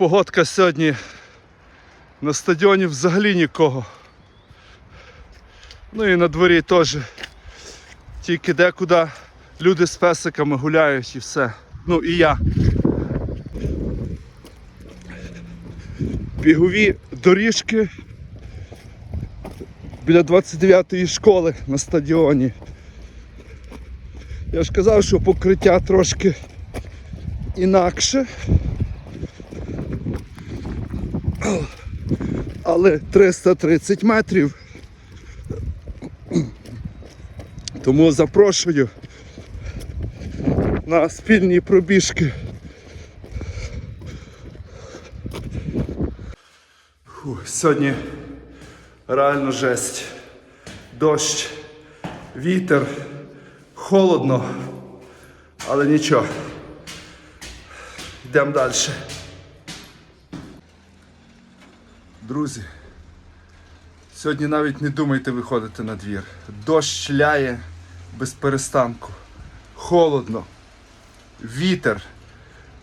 погодка сьогодні на стадіоні взагалі нікого. Ну і на дворі теж. Тільки декуди люди з песиками гуляють і все. Ну і я. Бігові доріжки біля 29-ї школи на стадіоні. Я ж казав, що покриття трошки інакше. Але 330 метрів. Тому запрошую на спільні пробіжки. Фу, сьогодні реально жесть. Дощ, вітер, холодно, але нічого. Йдемо далі. Друзі, сьогодні навіть не думайте виходити на двір. Дощ ляє без перестанку. Холодно, вітер.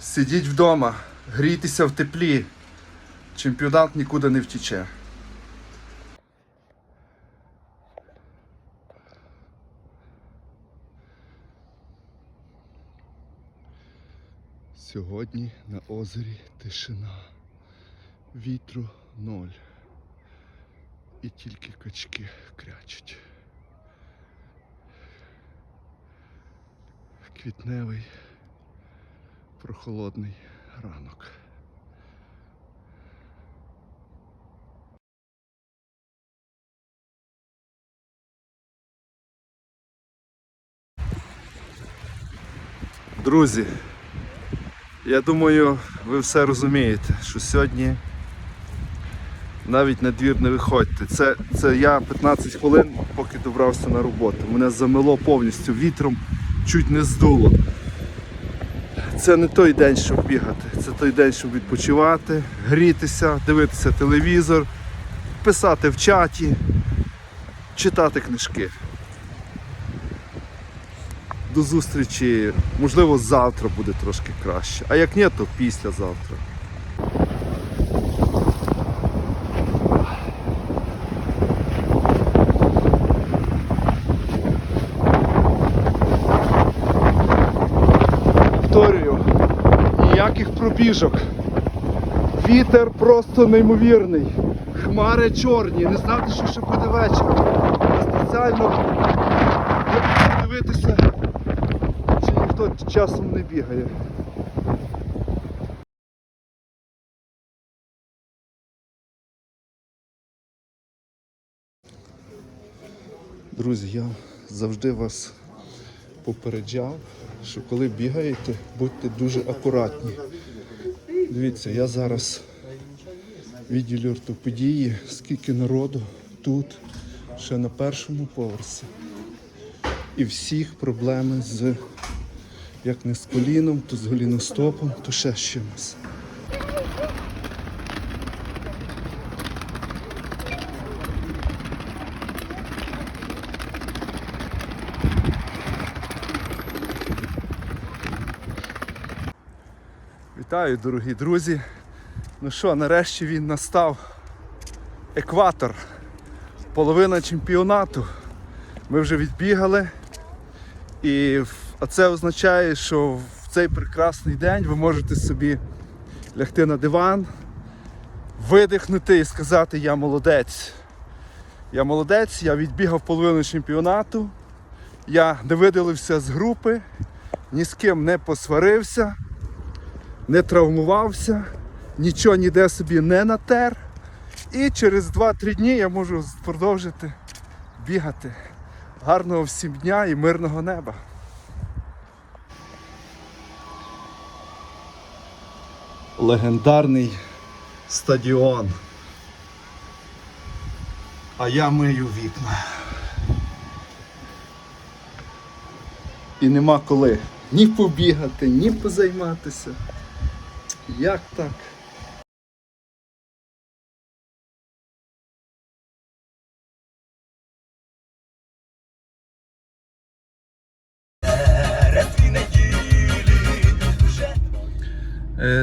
Сидіть вдома, грійтеся в теплі. Чемпіонат нікуди не втіче. Сьогодні на озері тишина. Вітру ноль. І тільки качки крячуть. Квітневий прохолодний ранок. Друзі, я думаю, ви все розумієте, що сьогодні навіть на двір не виходьте. Це, це я 15 хвилин, поки добрався на роботу. Мене замело повністю вітром, чуть не здуло. Це не той день, щоб бігати, це той день, щоб відпочивати, грітися, дивитися телевізор, писати в чаті, читати книжки. До зустрічі, можливо, завтра буде трошки краще. А як ні, то післязавтра. Пробіжок. Вітер просто неймовірний. Хмари чорні, не знати, що ще буде вечір. Спеціально дивитися, чи ніхто часом не бігає. Друзі, я завжди вас попереджав, що коли бігаєте, будьте дуже акуратні. Дивіться, я зараз в відділі ортопедії, скільки народу тут, ще на першому поверсі. І всіх проблеми з як не з коліном, то з голіностопом, то ще з чимось. Вітаю, дорогі друзі. Ну що, нарешті він настав екватор. Половина чемпіонату. Ми вже відбігали. І це означає, що в цей прекрасний день ви можете собі лягти на диван, видихнути і сказати Я молодець. Я молодець, я відбігав половину чемпіонату, я не видалився з групи, ні з ким не посварився не травмувався, нічого ніде собі не натер. І через 2-3 дні я можу продовжити бігати. Гарного всім дня і мирного неба. Легендарний стадіон. А я мию вікна. І нема коли ні побігати, ні позайматися. Як так?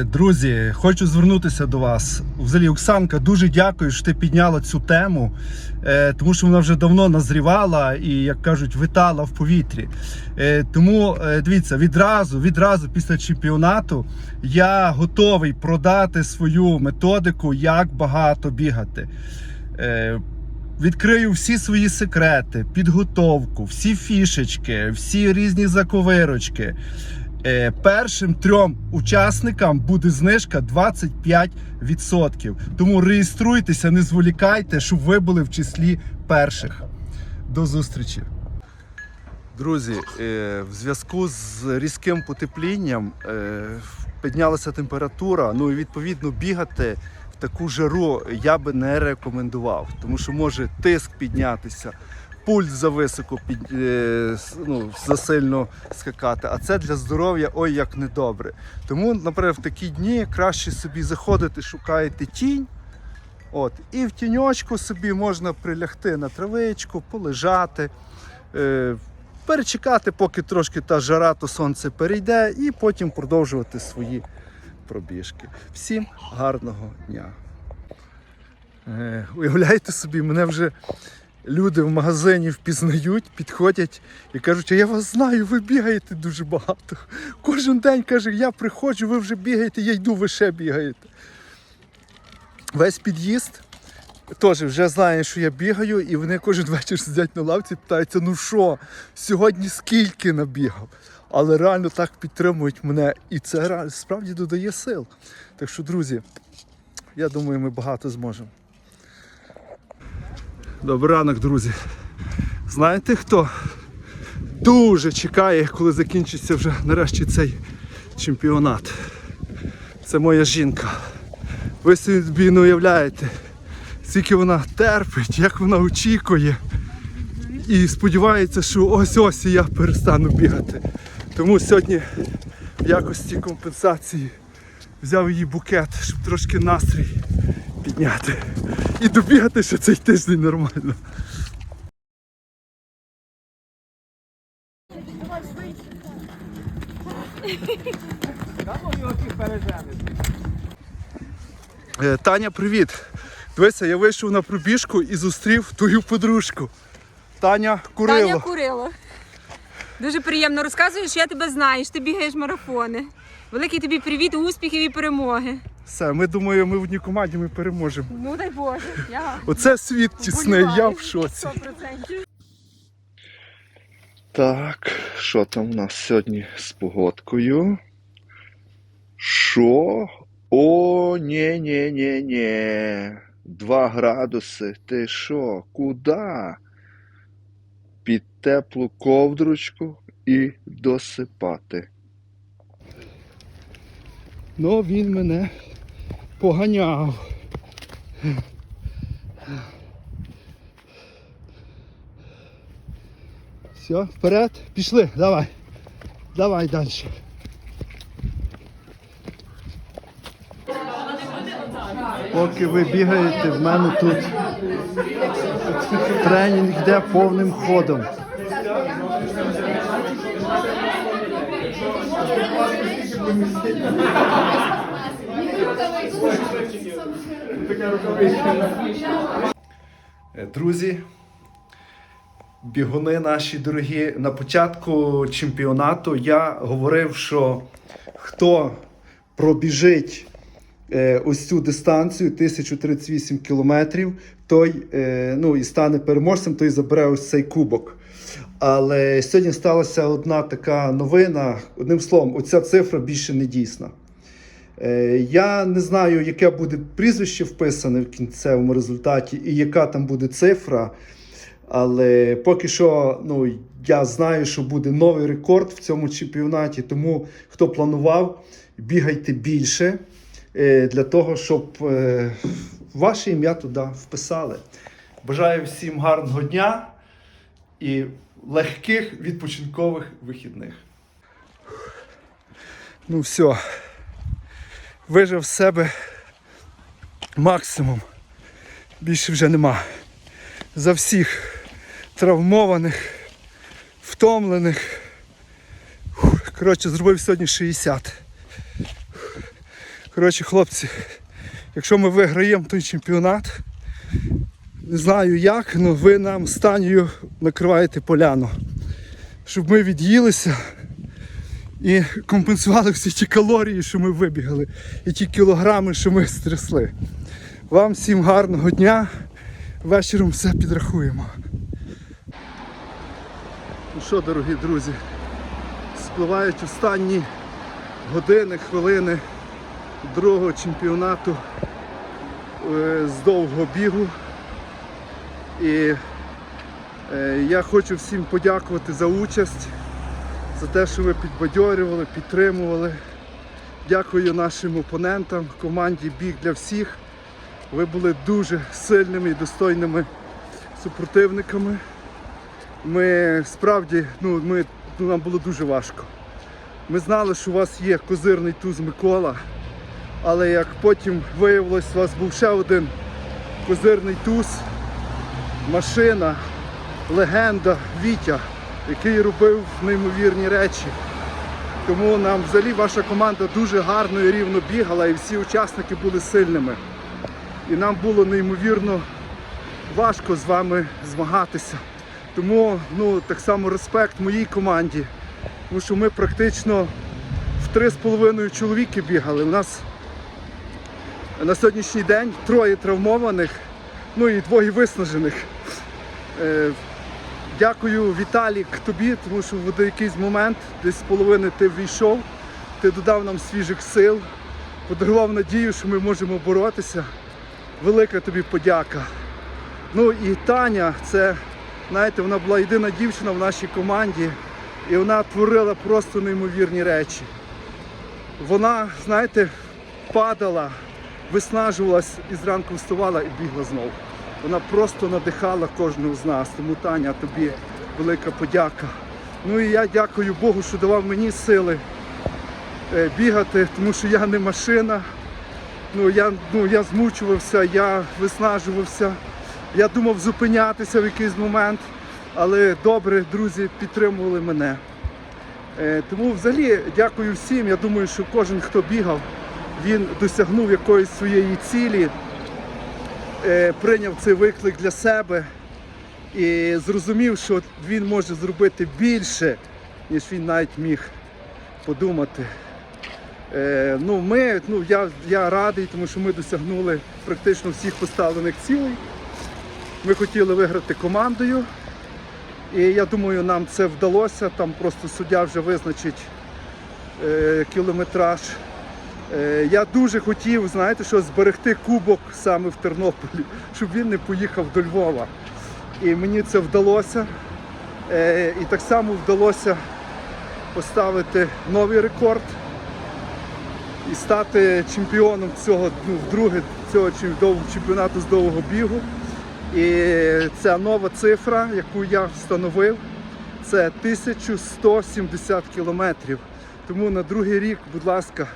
Друзі, хочу звернутися до вас. Взагалі, Оксанка, дуже дякую, що ти підняла цю тему, е, тому що вона вже давно назрівала і, як кажуть, витала в повітрі. Е, Тому е, дивіться, відразу, відразу після чемпіонату я готовий продати свою методику, як багато бігати. Е, Відкрию всі свої секрети, підготовку, всі фішечки, всі різні заковирочки. Е, Першим трьом учасникам буде знижка 25%. Тому реєструйтеся, не зволікайте, щоб ви були в числі перших. До зустрічі. Друзі, е, в зв'язку з різким потеплінням е, піднялася температура. Ну і відповідно бігати в таку жару я би не рекомендував, тому що може тиск піднятися, пульс зависоко під, е, ну, засильно скакати. А це для здоров'я ой як недобре. Тому, наприклад, в такі дні краще собі заходити, шукаєте тінь. От, і в тіньочку собі можна прилягти на травичку, полежати, е, перечекати, поки трошки та жара, то сонце перейде, і потім продовжувати свої пробіжки. Всім гарного дня. Е, уявляєте собі, мене вже люди в магазині впізнають, підходять і кажуть, а я вас знаю, ви бігаєте дуже багато. Кожен день каже, я приходжу, ви вже бігаєте, я йду, ви ще бігаєте. Весь під'їзд теж вже знає, що я бігаю, і вони кожен вечір сидять на лавці і питаються, ну що, сьогодні скільки набігав? Але реально так підтримують мене, і це справді додає сил. Так що, друзі, я думаю, ми багато зможемо. Добрий ранок, друзі. Знаєте хто? Дуже чекає, коли закінчиться вже нарешті цей чемпіонат. Це моя жінка. Ви собі не уявляєте, скільки вона терпить, як вона очікує. І сподівається, що ось-ось і я перестану бігати. Тому сьогодні в якості компенсації взяв її букет, щоб трошки настрій підняти. І добігати ще цей тиждень нормально. Е, Таня, привіт. Дивися, я вийшов на пробіжку і зустрів твою подружку. Таня Курило. Таня Курило. Дуже приємно розказуєш, я тебе знаю, ти бігаєш марафони. Великий тобі привіт, успіхів і перемоги. Все, ми думаю, ми в одній команді ми переможемо. Ну дай Боже, я Оце світ тісний, я в шоці. 100%. Так, що там у нас сьогодні з погодкою? Що? О, ні, ні, ні, ні. Два градуси. Ти що? Куда? Під теплу ковдручку і досипати. Ну, він мене поганяв. Все, вперед, пішли, давай. Давай далі. Поки ви бігаєте, в мене тут тренінг йде повним ходом. Друзі, бігуни наші дорогі, на початку чемпіонату я говорив, що хто пробіжить е, ось цю дистанцію 1038 кілометрів, той е, ну, і стане переможцем, той забере ось цей кубок. Але сьогодні сталася одна така новина. Одним словом, оця цифра більше не дійсна. Е, Я не знаю, яке буде прізвище вписане в кінцевому результаті і яка там буде цифра. Але поки що ну, я знаю, що буде новий рекорд в цьому чемпіонаті. Тому хто планував, бігайте більше е, для того, щоб е, ваше ім'я туди вписали. Бажаю всім гарного дня і легких відпочинкових вихідних. Ну все вижив з себе максимум. Більше вже нема. За всіх травмованих, втомлених. Коротше, зробив сьогодні 60. Коротше, хлопці, якщо ми виграємо той чемпіонат, не знаю як, але ви нам з Танею накриваєте поляну. Щоб ми від'їлися і компенсували всі ті калорії, що ми вибігали, і ті кілограми, що ми стрясли. Вам всім гарного дня. Вечором все підрахуємо. Ну що, дорогі друзі, спливають останні години, хвилини другого чемпіонату е, з довгого бігу. І е, я хочу всім подякувати за участь, за те, що ви підбадьорювали, підтримували. Дякую нашим опонентам, команді Біг для всіх. Ви були дуже сильними і достойними супротивниками. Ми справді, ну, ми, ну, нам було дуже важко. Ми знали, що у вас є козирний туз Микола, але як потім виявилось, у вас був ще один козирний туз, машина, легенда Вітя, який робив неймовірні речі. Тому нам взагалі ваша команда дуже гарно і рівно бігала, і всі учасники були сильними. І нам було неймовірно важко з вами змагатися. Тому ну, так само респект моїй команді. Тому що ми практично в три з половиною чоловіки бігали. У нас на сьогоднішній день троє травмованих, ну і двоє виснажених. Е, Дякую, Віталік, тобі, тому що в якийсь момент, десь з половини ти війшов, ти додав нам свіжих сил, подарував надію, що ми можемо боротися. Велика тобі подяка. Ну і Таня, це, знаєте, вона була єдина дівчина в нашій команді, і вона творила просто неймовірні речі. Вона, знаєте, падала, виснажувалась і зранку вставала і бігла знову. Вона просто надихала кожного з нас. Тому Таня, тобі велика подяка. Ну і я дякую Богу, що давав мені сили е, бігати, тому що я не машина. Ну, я, ну, я змучувався, я виснажувався. Я думав зупинятися в якийсь момент, але добре, друзі підтримували мене. Е, тому взагалі дякую всім. Я думаю, що кожен, хто бігав, він досягнув якоїсь своєї цілі, прийняв цей виклик для себе і зрозумів, що він може зробити більше, ніж він навіть міг подумати. Е, ну, ми, ну, я, я радий, тому що ми досягнули практично всіх поставлених цілей. Ми хотіли виграти командою. І я думаю, нам це вдалося. Там просто суддя вже визначить е, кілометраж. Е, я дуже хотів, знаєте, що зберегти кубок саме в Тернополі, щоб він не поїхав до Львова. І мені це вдалося. Е, і так само вдалося поставити новий рекорд і стати чемпіоном цього ну, вдруге цього чемпіонату з довгого бігу. І ця нова цифра, яку я встановив, це 1170 кілометрів. Тому на другий рік, будь ласка,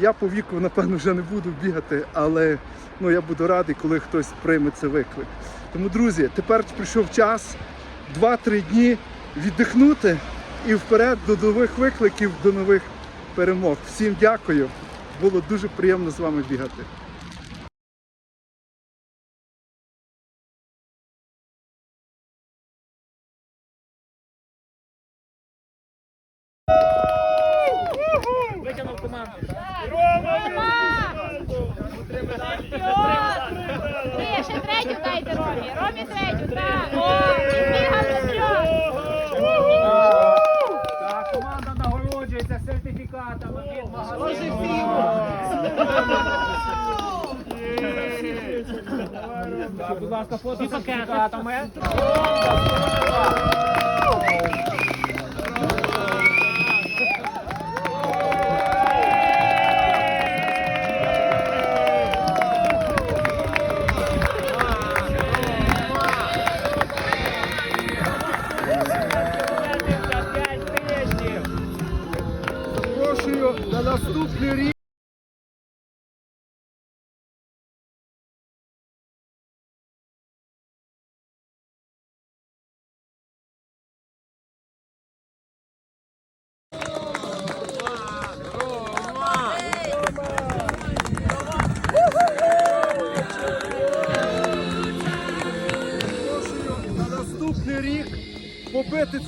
я по віку, напевно, вже не буду бігати, але ну, я буду радий, коли хтось прийме цей виклик. Тому, друзі, тепер прийшов час 2-3 дні віддихнути і вперед до нових викликів, до нових перемог. Всім дякую. Було дуже приємно з вами бігати. Витягнув команду. Рома! Ні, ще третю дайте Ромі. Ромі третю, так. О, Так, команда нагороджується сертифікатами від магазину. Так, будь ласка, фото з сертифікатами.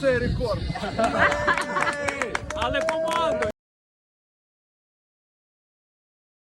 Цей рекорд.